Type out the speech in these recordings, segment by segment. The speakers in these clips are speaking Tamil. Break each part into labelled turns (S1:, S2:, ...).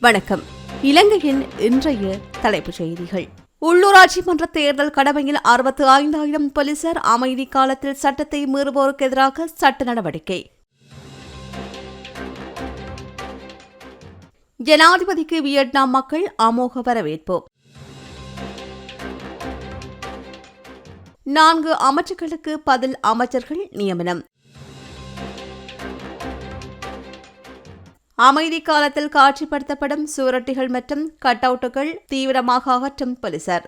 S1: வணக்கம். இலங்கையின் இன்றைய தலைப்புச் செய்திகள். உள்ளூராட்சி மன்ற தேர்தல் கடமையில் அறுபத்து ஐந்தாயிரம் போலீசார் அமைதி காலத்தில் சட்டத்தை மீறுவோருக்கு எதிராக சட்ட நடவடிக்கை. ஜனாதிபதிக்கு வியட்நாம் மக்கள் அமோக வரவேற்பு. நான்கு அமைச்சர்களுக்கு பதில் அமைச்சர்கள் நியமனம். அமைதி காலத்தில் காட்சிப்படுத்தப்படும் சுவரொட்டிகள் மற்றும் கட் அவுட்டுகள் தீவிரமாக அகற்றும் போலீசார்.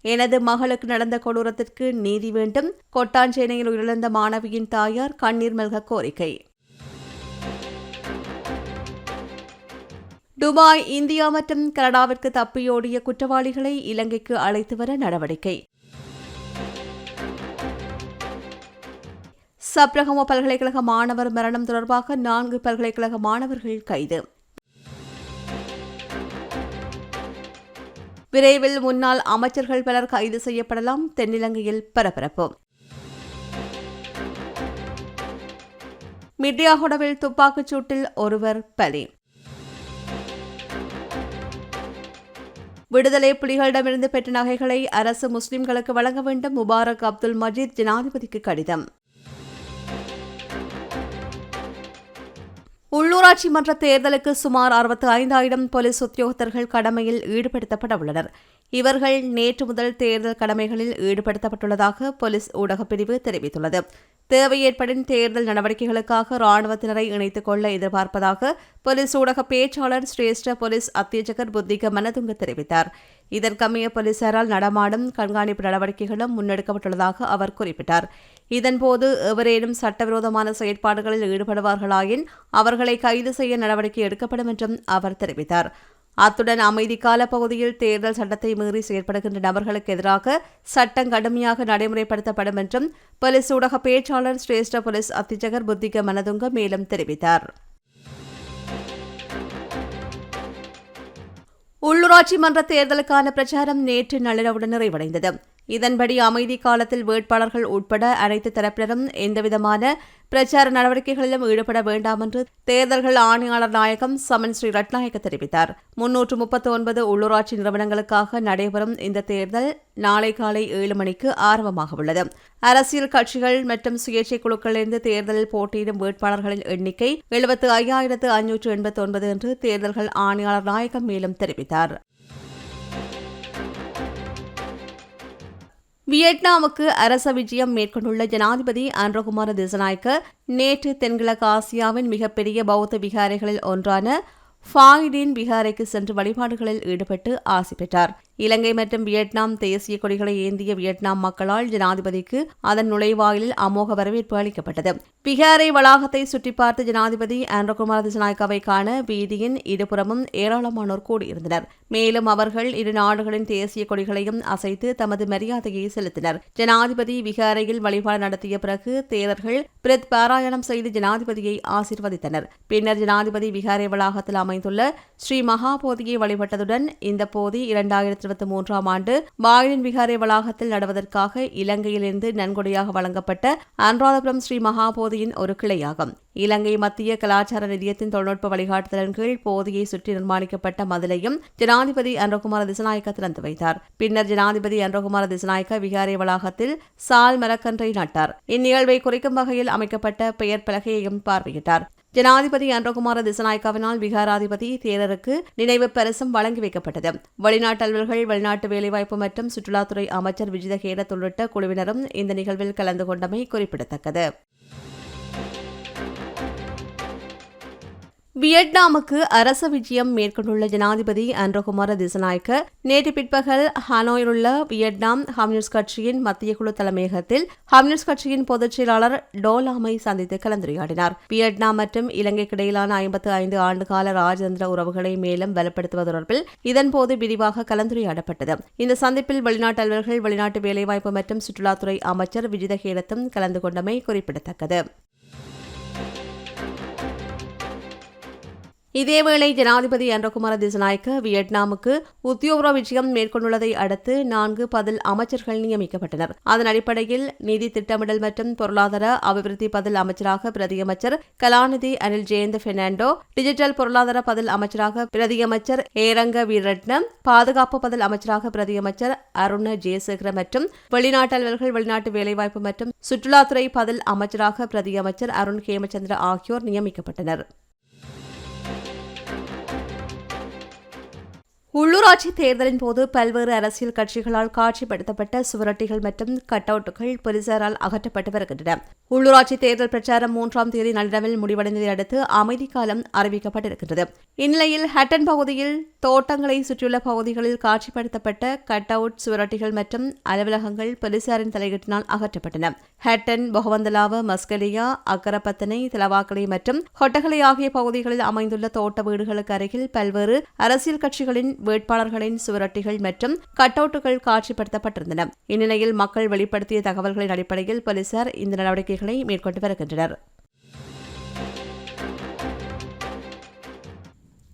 S1: எனது மகளுக்கு நடந்த கொடூரத்திற்கு நீதி வேண்டும். கொட்டாஞ்சேனையில் உயிரிழந்த மாணவியின் தாயார் கண்ணீர் மல்க கோரிக்கை. துபாய் இந்தியா மற்றும் கனடாவிற்கு தப்பியோடிய குற்றவாளிகளை இலங்கைக்கு அழைத்து வர நடவடிக்கை. சப்ரகமோ பல்கலைக்கழக மாணவர் மரணம் தொடர்பாக நான்கு பல்கலைக்கழக மாணவர்கள் கைது. விரைவில் முன்னாள் அமைச்சர்கள் பலர் கைது செய்யப்படலாம். தென்னிலங்கையில் பரபரப்பு. மிட்யாகுடவில் துப்பாக்கிச் சூட்டில் ஒருவர் பலி. விடுதலை புலிகளிடமிருந்து பெற்ற நகைகளை அரசு முஸ்லிம்களுக்கு வழங்க வேண்டும். முபாரக் அப்துல் மஜீத் ஜனாதிபதிக்கு கடிதம். உள்ளூராட்சி மன்ற தேர்தலுக்கு சுமார் அறுபத்தி ஐந்தாயிரம் போலீஸ் உத்தியோகத்தர்கள் கடமையில் ஈடுபடுத்தப்பட உள்ளனர் இவர்கள் நேற்று முதல் தேர்தல் கடமைகளில் ஈடுபடுத்தப்பட்டுள்ளதாக போலீஸ் ஊடகப் பிரிவு தெரிவித்துள்ளது. தேவை ஏற்படின் தேர்தல் நடவடிக்கைகளுக்காக ராணுவத்தினரை இணைத்துக் கொள்ள எதிர்பார்ப்பதாக போலீஸ் ஊடக பேச்சாளர் சிரேஷ்ட போலீஸ் அத்தியட்சகர் புத்திக மனதுங்க தெரிவித்தார். இதற்கமைய போலீசாரால் நடமாடும் கண்காணிப்பு நடவடிக்கைகளும் முன்னெடுக்கப்பட்டுள்ளதாக அவர் குறிப்பிட்டார். இதன்போது எவரேனும் சட்டவிரோதமான செயற்பாடுகளில் ஈடுபடுவார்களாயின் அவர்களை கைது செய்ய நடவடிக்கை எடுக்கப்படும் என்றும் அவர் தெரிவித்தார். அத்துடன் அமைதிக்கால பகுதியில் தேர்தல் சட்டத்தை மீறி செயற்படுகின்ற நபர்களுக்கு எதிராக சட்டம் கடுமையாக நடைமுறைப்படுத்தப்படும் என்றும் போலீஸ் ஊடக பேச்சாளர் சிரேஷ்ட போலீஸ் அத்திஜகர் புத்திக மனதுங்க மேலும் தெரிவித்தார். உள்ளூராட்சி மன்ற தேர்தலுக்கான பிரச்சாரம் நேற்று நள்ளிரவுடன் நிறைவடைந்தது. இதன்படி அமைதி காலத்தில் வேட்பாளர்கள் உட்பட அனைத்து தரப்பினரும் எந்தவிதமான பிரச்சார நடவடிக்கைகளிலும் ஈடுபட வேண்டாம் என்று தேர்தல்கள் ஆணையாளர் நாயகம் சமன் ஸ்ரீ ரட்நாயக்க தெரிவித்தார். முன்னூற்று முப்பத்தி ஒன்பது உள்ளூராட்சி நிறுவனங்களுக்காக நடைபெறும் இந்த தேர்தல் நாளை காலை ஏழு மணிக்கு ஆரம்பமாக உள்ளது. அரசியல் கட்சிகள் மற்றும் சுயேட்சை குழுக்களிலிருந்து தேர்தலில் போட்டியிடும் வேட்பாளர்களின் எண்ணிக்கை எழுபத்து ஐயாயிரத்து ஐநூற்று எண்பத்தி ஒன்பது என்று தேர்தல்கள் ஆணையாளர் நாயகம் மேலும் தெரிவித்தார். வியட்நாமுக்கு அரச விஜயம் மேற்கொண்டுள்ள ஜனாதிபதி ஆண்ட்ரகுமார திசநாயக்க நேற்று தென்கிழக்கு ஆசியாவின் மிகப்பெரிய பௌத்த விகாரைகளில் ஒன்றான ஃபாயிடின் விகாரைக்கு சென்று வழிபாடுகளில் ஈடுபட்டு ஆசி பெற்றார். இலங்கை மற்றும் வியட்நாம் தேசிய கொடிகளை ஏந்திய வியட்நாம் மக்களால் ஜனாதிபதிக்கு அதன் நுழைவாயிலில் அமோக வரவேற்பு அளிக்கப்பட்டது. பிகாரை வளாகத்தை சுற்றி பார்த்த ஜனாதிபதி ஆண்ட்ரகுமார் திசநாயக்காவை காண வீதியின் இருபுறமும் ஏராளமானோர் கூடியிருந்தனர். மேலும் அவர்கள் இரு நாடுகளின் தேசிய கொடிகளையும் அசைத்து தமது மரியாதையை செலுத்தினர். ஜனாதிபதி விகாரையில் வழிபாடு நடத்திய பிறகு தேரர்கள் பிரித் பாராயணம் செய்து ஜனாதிபதியை ஆசிர்வதித்தனர். பின்னர் ஜனாதிபதி விகாரை வளாகத்தில் அமைந்துள்ள ஸ்ரீ மகாபோதியை வழிபட்டதுடன் இந்த போதி இரண்டாயிரத்தி இருபத்தி மூன்றாம் ஆண்டு பாயினின் விகாரை வளாகத்தில் நடுவதற்காக இலங்கையிலிருந்து நன்கொடையாக வழங்கப்பட்ட அனுராதபுரம் ஸ்ரீ மகாபோதியின் ஒரு கிளையாகும். இலங்கை மத்திய கலாச்சார நிதியத்தின் தொழில்நுட்ப வழிகாட்டுதலின் கீழ் போதியை சுற்றி நிர்மாணிக்கப்பட்ட மதிலையும் ஜனாதிபதி அன்றகுமார திசநாயக்க திறந்து வைத்தார். பின்னர் ஜனாதிபதி அன்றகுமார திசநாயக்க விகாரை வளாகத்தில் சால் மரக்கன்றை நட்டார். இந்நிகழ்வை குறிக்கும் வகையில் அமைக்கப்பட்ட பெயர் பலகையையும் பார்வையிட்டார். ஜனாதிபதி அன்றகுமார திசநாயக்காவினால் விகாராதிபதி தேரருக்கு நினைவு பரிசும் வழங்கி வைக்கப்பட்டது. வெளிநாட்டு அலுவல்கள் வெளிநாட்டு வேலைவாய்ப்பு மற்றும் சுற்றுலாத்துறை அமைச்சர் விஜித கேரத் உள்ளிட்ட குழுவினரும் இந்த நிகழ்வில் கலந்து கொண்டமை குறிப்பிடத்தக்கது. வியட்நாமுக்கு அரச விஜயம் மேற்கொண்டுள்ள ஜனாதிபதி அன்றகுமார திசநாயக்க நேற்று பிற்பகல் ஹனோயில் உள்ள வியட்நாம் கம்யூனிஸ்ட் கட்சியின் மத்திய குழு தலைமையகத்தில் கம்யூனிஸ்ட் கட்சியின் பொதுச் செயலாளர் டோலாமை சந்தித்து கலந்துரையாடினார். வியட்நாம் மற்றும் இலங்கைக்கு இடையிலான ஐம்பத்து ஐந்து ஆண்டுகால ராஜதந்திர உறவுகளை மேலும் பலப்படுத்துவது தொடர்பில் இதன்போது விரிவாக கலந்துரையாடப்பட்டது. இந்த சந்திப்பில் வெளிநாட்டு அலுவலர்கள் வெளிநாட்டு வேலைவாய்ப்பு மற்றும் சுற்றுலாத்துறை அமைச்சர் விஜித ஹேரத்தும் கலந்து கொண்டமை குறிப்பிடத்தக்கது. இதேவேளை ஜனாதிபதி அன்றகுமார திசநாயக்க வியட்நாமுக்கு உத்தியோக விஜயம் மேற்கொண்டுள்ளதை அடுத்து நான்கு பதில் அமைச்சர்கள் நியமிக்கப்பட்டனர். அதன் அடிப்படையில் நிதி திட்டமிடல் மற்றும் பொருளாதார அபிவிருத்தி பதில் அமைச்சராக பிரதியமைச்சர் கலாநிதி அனில் ஜெயந்த் பெர்னாண்டோ டிஜிட்டல் பொருளாதார பதில் அமைச்சராக பிரதியமைச்சர் ஏரங்க வீரட்னம் பாதுகாப்பு பதில் அமைச்சராக பிரதியமைச்சர் அருண ஜெயசேகர மற்றும் வெளிநாட்டு அலுவலர்கள் வெளிநாட்டு வேலைவாய்ப்பு மற்றும் சுற்றுலாத்துறை பதில் அமைச்சராக பிரதியமைச்சர் அருண் ஹேமச்சந்திர ஆகியோர் நியமிக்கப்பட்டனர். உள்ளாட்சி தேர்தலின் போது பல்வேறு அரசியல் கட்சிகளால் காட்சிப்படுத்தப்பட்ட சுவரொட்டிகள் மற்றும் கட்டவுட்டுகள் போலீசாரால் அகற்றப்பட்டு வருகின்றன. உள்ளூராட்சி தேர்தல் பிரச்சாரம் மூன்றாம் தேதி நள்ளிரவில் முடிவடைந்ததை அடுத்து அமைதி காலம் அறிவிக்கப்பட்டிருக்கின்றது. இந்நிலையில் ஹட்டன் பகுதியில் தோட்டங்களை சுற்றியுள்ள பகுதிகளில் காட்சிப்படுத்தப்பட்ட கட் அவுட் சுவரொட்டிகள் மற்றும் அலுவலகங்கள் போலீசாரின் தலையீட்டினால் அகற்றப்பட்டன. ஹட்டன் பொகவந்தலாவ மஸ்கலியா அக்கரப்பத்தனை திலவாக்கலை மற்றும் கொட்டகலை ஆகிய பகுதிகளில் அமைந்துள்ள தோட்ட வீடுகளுக்கு அருகில் பல்வேறு அரசியல் கட்சிகளின் வேட்பாளர் வேட்பாளர்களின் சுவரொட்டிகள் மற்றும் கட்டவுட்டுகள் காட்சிப்படுத்தப்பட்டிருந்தன. இந்நிலையில் மக்கள் வெளிப்படுத்திய தகவல்களின் அடிப்படையில் போலீசார் இந்த நடவடிக்கைகளை மேற்கொண்டு வருகின்றனர்.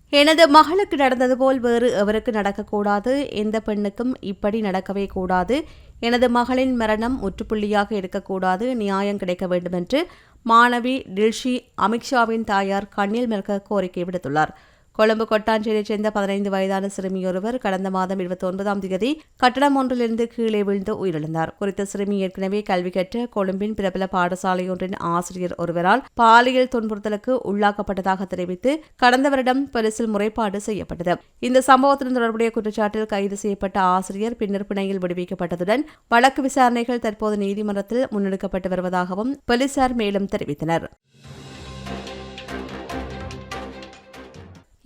S1: எனது மகளுக்கு நடந்தது போல் வேறு எவருக்கு நடக்கக்கூடாது? எந்த பெண்ணுக்கும் இப்படி நடக்கவே கூடாது. எனது மகளின் மரணம் முற்றுப்புள்ளியாக இருக்கக்கூடாது. நியாயம் கிடைக்க வேண்டுமென்று மாணவி டில்ஷி அமித்ஷாவின் தாயார் கண்ணில் மிளக கோரிக்கை விடுத்துள்ளார். கொழும்பு கொட்டாஞ்சேரியைச் சேர்ந்த பதினைந்து வயதான சிறுமியொருவர் கடந்த மாதம் இருபத்தி ஒன்பதாம் தேதி கட்டடம் ஒன்றிலிருந்து கீழே விழுந்து உயிரிழந்தார். குறித்த சிறுமி ஏற்கனவே கல்வி கற்ற கொழும்பின் பிரபல பாடசாலையொன்றின் ஆசிரியர் ஒருவரால் பாலியல் துன்புறுத்தலுக்கு உள்ளாக்கப்பட்டதாக தெரிவித்து கடந்த வருடம் போலீசில் முறைப்பாடு செய்யப்பட்டது. இந்த சம்பவத்துடன் தொடர்புடைய குற்றச்சாட்டில் கைது செய்யப்பட்ட ஆசிரியர் பின்னர் பிணையில் விடுவிக்கப்பட்டதுடன் வழக்கு விசாரணைகள் தற்போது நீதிமன்றத்தில் முன்னெடுக்கப்பட்டு வருவதாகவும் போலீசார் மேலும் தெரிவித்தனர்.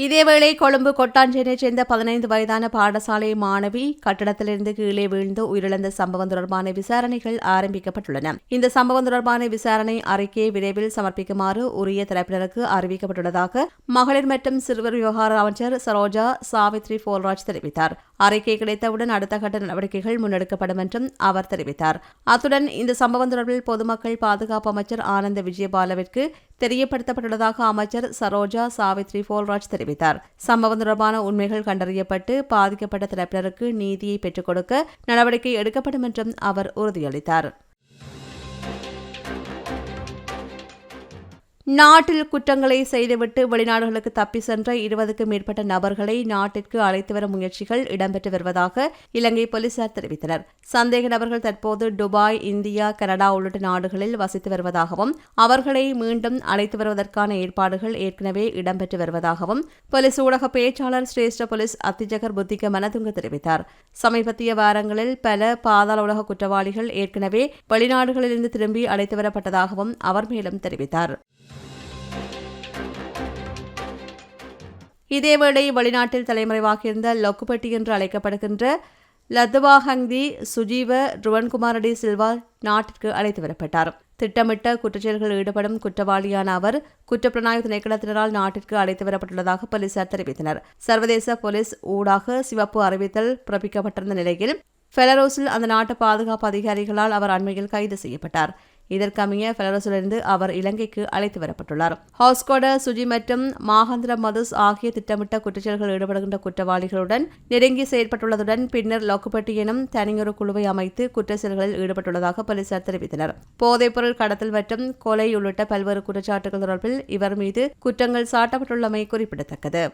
S1: இதேவேளை கொழும்பு கொட்டாஞ்சேரியைச் சேர்ந்த பதினைந்து வயதான பாடசாலை மாணவி கட்டடத்திலிருந்து கீழே வீழ்ந்து உயிரிழந்த சம்பவம் தொடர்பான விசாரணைகள் ஆரம்பிக்கப்பட்டுள்ளன. இந்த சம்பவம் தொடர்பான விசாரணை அறிக்கையை விரைவில் சமர்ப்பிக்குமாறு உரிய தரப்பினருக்கு அறிவிக்கப்பட்டுள்ளதாக மகளிர் மற்றும் சிறுவர் விவகார அமைச்சர் சரோஜா சாவித்ரி போல்ராஜ் தெரிவித்தார். அறிக்கை கிடைத்தவுடன் அடுத்த கட்ட நடவடிக்கைகள் முன்னெடுக்கப்படும் என்றும் அவர் தெரிவித்தார். அத்துடன் இந்த சம்பவம் தொடர்பில் பொதுமக்கள் பாதுகாப்பு அமைச்சர் ஆனந்த விஜயபாலவிற்கு தெரியப்படுத்தப்பட்டுள்ளதாக அமைச்சர் சரோஜா சாவித்ரி போல்ராஜ் தெரிவித்தார். சம்பவம் தொடர்பான உண்மைகள் கண்டறியப்பட்டு பாதிக்கப்பட்ட தரப்பினருக்கு நீதியை பெற்றுக் கொடுக்க நடவடிக்கை எடுக்கப்படும் என்றும் அவர் உறுதியளித்தார். நாட்டில் குற்றங்களை செய்துவிட்டு வெளிநாடுகளுக்கு தப்பி சென்ற இருபதுக்கும் மேற்பட்ட நபர்களை நாட்டிற்கு அழைத்து வரும் முயற்சிகள் இடம்பெற்று வருவதாக இலங்கை போலீசார் தெரிவித்தனர். சந்தேக நபர்கள் தற்போது துபாய் இந்தியா கனடா உள்ளிட்ட நாடுகளில் வசித்து வருவதாகவும் அவர்களை மீண்டும் அழைத்து வருவதற்கான ஏற்பாடுகள் ஏற்கனவே இடம்பெற்று வருவதாகவும் போலீஸ் ஊடக பேச்சாளர் சிரேஷ்ட போலீஸ் அத்திஜகர் புத்திக மனதுங்க தெரிவித்தார். சமீபத்திய வாரங்களில் பல பாதாள உலக குற்றவாளிகள் ஏற்கனவே வெளிநாடுகளிலிருந்து திரும்பி அழைத்து வரப்பட்டதாகவும் அவர் மேலும் தெரிவித்தார். இதேவேளை வெளிநாட்டில் தலைமறைவாகியிருந்த லொக்குபட்டி என்று அழைக்கப்படுகின்ற லதுவாஹங்தி சுஜீவ ருவன்குமாரடி சில்வா நாட்டிற்கு அழைத்து வரப்பட்டார். திட்டமிட்ட குற்றச்செயல்களில் ஈடுபடும் குற்றவாளியான அவர் குற்றப்புலனாய்வு திணைக்களத்தினரால் நாட்டிற்கு அழைத்து வரப்பட்டுள்ளதாக போலீசார் தெரிவித்தனர். சர்வதேச போலீஸ் ஊடாக சிவப்பு அறிவித்தல் பிறப்பிக்கப்பட்டிருந்த நிலையில் பெலரோஸில் அந்த நாட்டு பாதுகாப்பு அதிகாரிகளால் அவர் அண்மையில் கைது செய்யப்பட்டார். இதற்கமைய பெலரஸிலிருந்து அவர் இலங்கைக்கு அழைத்து வரப்பட்டுள்ளார். ஹாஸ்கோட சுஜி மற்றும் மாகந்திர மதுஸ் ஆகிய திட்டமிட்ட குற்றச்செயல்கள் ஈடுபடுகின்ற குற்றவாளிகளுடன் நெருங்கி செயற்பட்டுள்ளதுடன் பின்னர் லோக்குப்பட்டி எனும் தனியொரு குழுவை அமைத்து குற்ற செயல்களில் ஈடுபட்டுள்ளதாக போலீசார் தெரிவித்தனர். போதைப்பொருள் கடத்தல் மற்றும் கொலை உள்ளிட்ட பல்வேறு குற்றச்சாட்டுகள் தொடர்பில் இவர் மீது குற்றங்கள் சாட்டப்பட்டுள்ளமை குறிப்பிடத்தக்கது.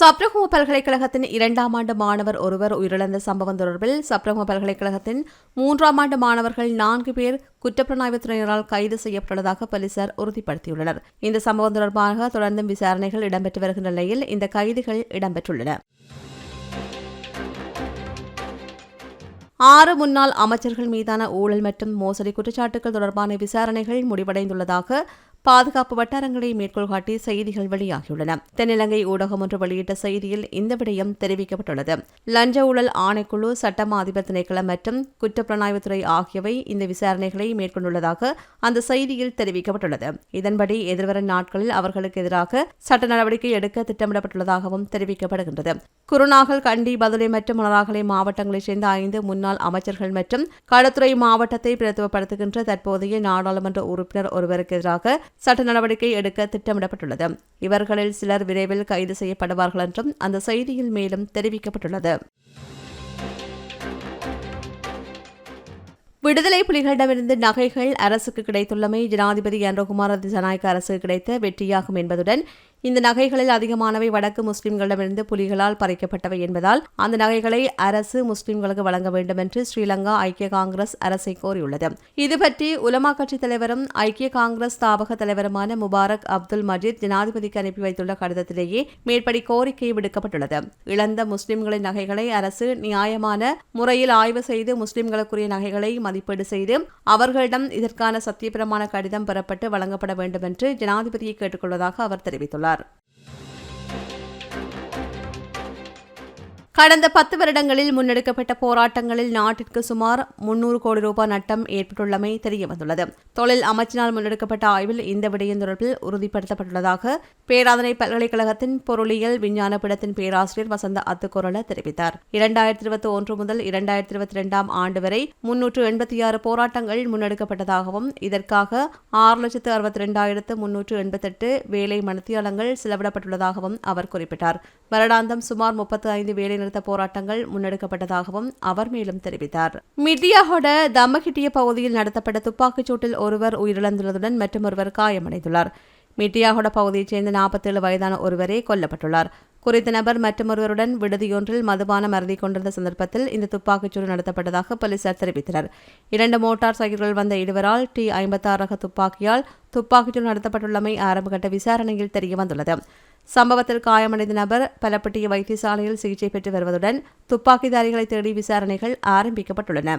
S1: சப்ரகும பல்கலைக்கழகத்தின் இரண்டாம் ஆண்டு மாணவர் ஒருவர் உயிரிழந்த சம்பவம் தொடர்பில் சப்ரகும பல்கலைக்கழகத்தின் மூன்றாம் ஆண்டு மாணவர்கள் நான்கு பேர் குற்றப்புலனாய்வுத்துறையினரால் கைது செய்யப்பட்டுள்ளதாக போலீசார் உறுதிப்படுத்தியுள்ளனர். இந்த சம்பவம் தொடர்பாக தொடர்ந்தும் விசாரணைகள் இடம்பெற்று வருகின்ற நிலையில் இந்த கைதுகள் இடம்பெற்றுள்ளன ஆறு முன்னாள் அமைச்சர்கள் மீதான ஊழல் மற்றும் மோசடி குற்றச்சாட்டுகள் தொடர்பான விசாரணைகள் முடிவடைந்துள்ளதாக பாதுகாப்பு வட்டாரங்களை மேற்கோள் காட்டி செய்திகள் வெளியாகியுள்ளன. தென்னிலங்கை ஊடகம் ஒன்று வெளியிட்ட செய்தியில் இந்த விடயம் தெரிவிக்கப்பட்டுள்ளது. லஞ்ச ஊழல் ஆணைக்குழு சட்டமா அதிபர் திணைக்களம் மற்றும் குற்றப்புலனாய்வுத்துறை ஆகியவை இந்த விசாரணைகளை மேற்கொண்டுள்ளதாக அந்த செய்தியில் தெரிவிக்கப்பட்டுள்ளது. இதன்படி எதிர்வரும் நாட்களில் அவர்களுக்கு எதிராக சட்ட நடவடிக்கை எடுக்க திட்டமிடப்பட்டுள்ளதாகவும் தெரிவிக்கப்படுகின்றது. குருநாகல் கண்டி பதுளை மற்றும் மலராகலை மாவட்டங்களைச் சேர்ந்த ஐந்து முன்னாள் அமைச்சர்கள் மற்றும் களத்துறை மாவட்டத்தை பிரதிபப்படுத்துகின்ற தற்போதைய நாடாளுமன்ற உறுப்பினர் ஒருவருக்கு எதிராக சட்ட நடவடிக்கை எடுக்க திட்டமிடப்பட்டுள்ளது. இவர்களில் சிலர் விரைவில் கைது செய்யப்படுவார்கள் என்றும் அந்த செய்தியில் மேலும் தெரிவிக்கப்பட்டுள்ளது. விடுதலை புலிகளிடமிருந்து நகைகள் அரசுக்கு கிடைத்துள்ளமை ஜனாதிபதி அன்றகுமார ஜனநாயக அரசுக்கு கிடைத்த வெற்றியாகும் என்பதுடன் இந்த நகைகளில் அதிகமானவை வடக்கு முஸ்லிம்களிடமிருந்து புலிகளால் பறிக்கப்பட்டவை என்பதால் அந்த நகைகளை அரசு முஸ்லிம்களுக்கு வழங்க வேண்டும் என்று ஸ்ரீலங்கா ஐக்கிய காங்கிரஸ் அரசை கோரியுள்ளது. இதுபற்றி உலமா கட்சித் தலைவரும் ஐக்கிய காங்கிரஸ் ஸ்தாபக தலைவருமான முபாரக் அப்துல் மஜீத் ஜனாதிபதிக்கு அனுப்பி வைத்துள்ள கடிதத்திலேயே மேற்படி கோரிக்கை விடுக்கப்பட்டுள்ளது. இழந்த முஸ்லிம்களின் நகைகளை அரசு நியாயமான முறையில் ஆய்வு செய்து முஸ்லிம்களுக்குரிய நகைகளை மதிப்பீடு செய்து அவர்களிடம் இதற்கான சத்தியபிரமான கடிதம் பெறப்பட்டு வழங்கப்பட வேண்டும் என்று ஜனாதிபதியை கேட்டுக்கொள்வதாக அவர் தெரிவித்துள்ளார். lugar கடந்த பத்து வருடங்களில் முன்னெடுக்கப்பட்ட போராட்டங்களில் நாட்டிற்கு சுமார் முன்னூறு கோடி ரூபாய் நட்டம் ஏற்பட்டுள்ளமை தெரியவந்துள்ளது. தொழில் அமைச்சினால் முன்னெடுக்கப்பட்ட ஆய்வில் இந்த விடயம் தொடர்பில் உறுதிப்படுத்தப்பட்டுள்ளதாக பேராதனை பல்கலைக்கழகத்தின் பொருளியல் விஞ்ஞான பீடத்தின் பேராசிரியர் வசந்த அத்துக்குரல தெரிவித்தார். இரண்டாயிரத்தி இருபத்தி ஒன்று முதல் இரண்டாயிரத்தி இருபத்தி இரண்டாம் ஆண்டு வரை முன்னூற்று எண்பத்தி ஆறு போராட்டங்கள் முன்னெடுக்கப்பட்டதாகவும் இதற்காக ஆறு லட்சத்து அறுபத்தி இரண்டாயிரத்து முன்னூற்று எண்பத்தெட்டு வேலை மனத்தியாளங்கள் செலவிடப்பட்டுள்ளதாகவும் அவர் குறிப்பிட்டார். வருடாந்தம் சுமார் முப்பத்தி ஐந்து வேலை நிறுத்த போராட்டங்கள் முன்னெடுக்கப்பட்டதாகவும் அவர் மேலும் தெரிவித்தார். மிட்டியாகோட தம்மகிட்டிய பகுதியில் நடத்தப்பட்ட துப்பாக்கிச்சூட்டில் ஒருவர் உயிரிழந்துள்ளதுடன் மற்றும் ஒருவர் காயமடைந்துள்ளார். மிட்டியாகோட பகுதியைச் சேர்ந்த நாற்பத்தேழு வயதான ஒருவரே கொல்லப்பட்டுள்ளார். குறித்த நபர் மற்றொருவருடன் விடுதியொன்றில் மதுபானம் அருந்தி கொண்டிருந்த சந்தர்ப்பத்தில் இந்த துப்பாக்கிச்சூடு நடத்தப்பட்டதாக போலீசார் தெரிவித்தனர். இரண்டு மோட்டார் சைக்கிள்கள் வந்த இருவரால் டி ஐம்பத்தாறு ரக துப்பாக்கியால் துப்பாக்கிச்சூடு நடத்தப்பட்டுள்ளமை ஆரம்பகட்ட விசாரணையில் தெரியவந்துள்ளது. சம்பவத்தில் காயமடைந்த நபர் பலப்பட்டிய வைத்தியசாலையில் சிகிச்சை பெற்று வருவதுடன் துப்பாக்கிதாரிகளை தேடி விசாரணைகள் ஆரம்பிக்கப்பட்டுள்ளன.